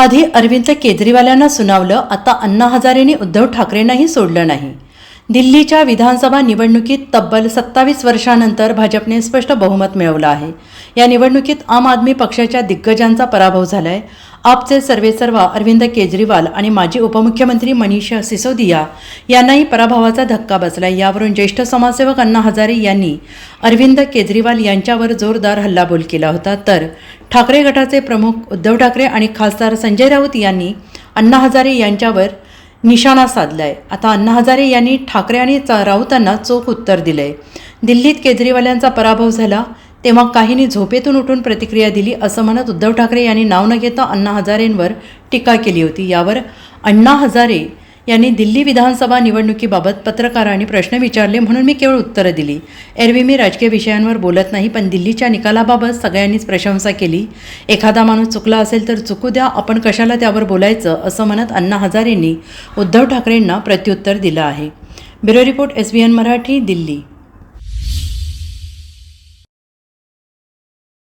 आधी अरविंद केजरीवालांना सुनावलं आता अण्णा हजारेंनी उद्धव ठाकरेंनाही सोडलं नाही. दिल्लीच्या विधानसभा निवडणुकीत तब्बल सत्तावीस वर्षानंतर भाजपने स्पष्ट बहुमत मिळवलं आहे. या निवडणुकीत आम आदमी पक्षाच्या दिग्गजांचा पराभव झालाय. आपचे सर्वेसर्वा अरविंद केजरीवाल आणि माजी उपमुख्यमंत्री मनीषा सिसोदिया यांनाही पराभवाचा धक्का बसलाय. यावरून ज्येष्ठ समाजसेवक अण्णा हजारे यांनी अरविंद केजरीवाल यांच्यावर जोरदार हल्लाबोल केला होता. तर ठाकरे गटाचे प्रमुख उद्धव ठाकरे आणि खासदार संजय राऊत यांनी अण्णा हजारे यांच्यावर निशाणा साधलाय. आता अण्णा हजारे यांनी ठाकरे आणि राऊतांना चोख उत्तर दिलंय. दिल्लीत केजरीवाल्यांचा पराभव झाला तेव्हा काहींनी झोपेतून उठून प्रतिक्रिया दिली असं म्हणत उद्धव ठाकरे यांनी नाव न घेता अण्णा हजारेंवर टीका केली होती. यावर अण्णा हजारे यांनी दिल्ली विधानसभा निवडणुकीबाबत पत्रकारांनी प्रश्न विचारले म्हणून मी केवळ उत्तरं दिली. एरवी मी राजकीय विषयांवर बोलत नाही पण दिल्लीच्या निकालाबाबत सगळ्यांनीच प्रशंसा केली. एखादा माणूस चुकला असेल तर चुकू द्या आपण कशाला त्यावर बोलायचं असं म्हणत अण्णा हजारेंनी उद्धव ठाकरेंना प्रत्युत्तर दिलं आहे. Bureau report S B N Marathi Delhi.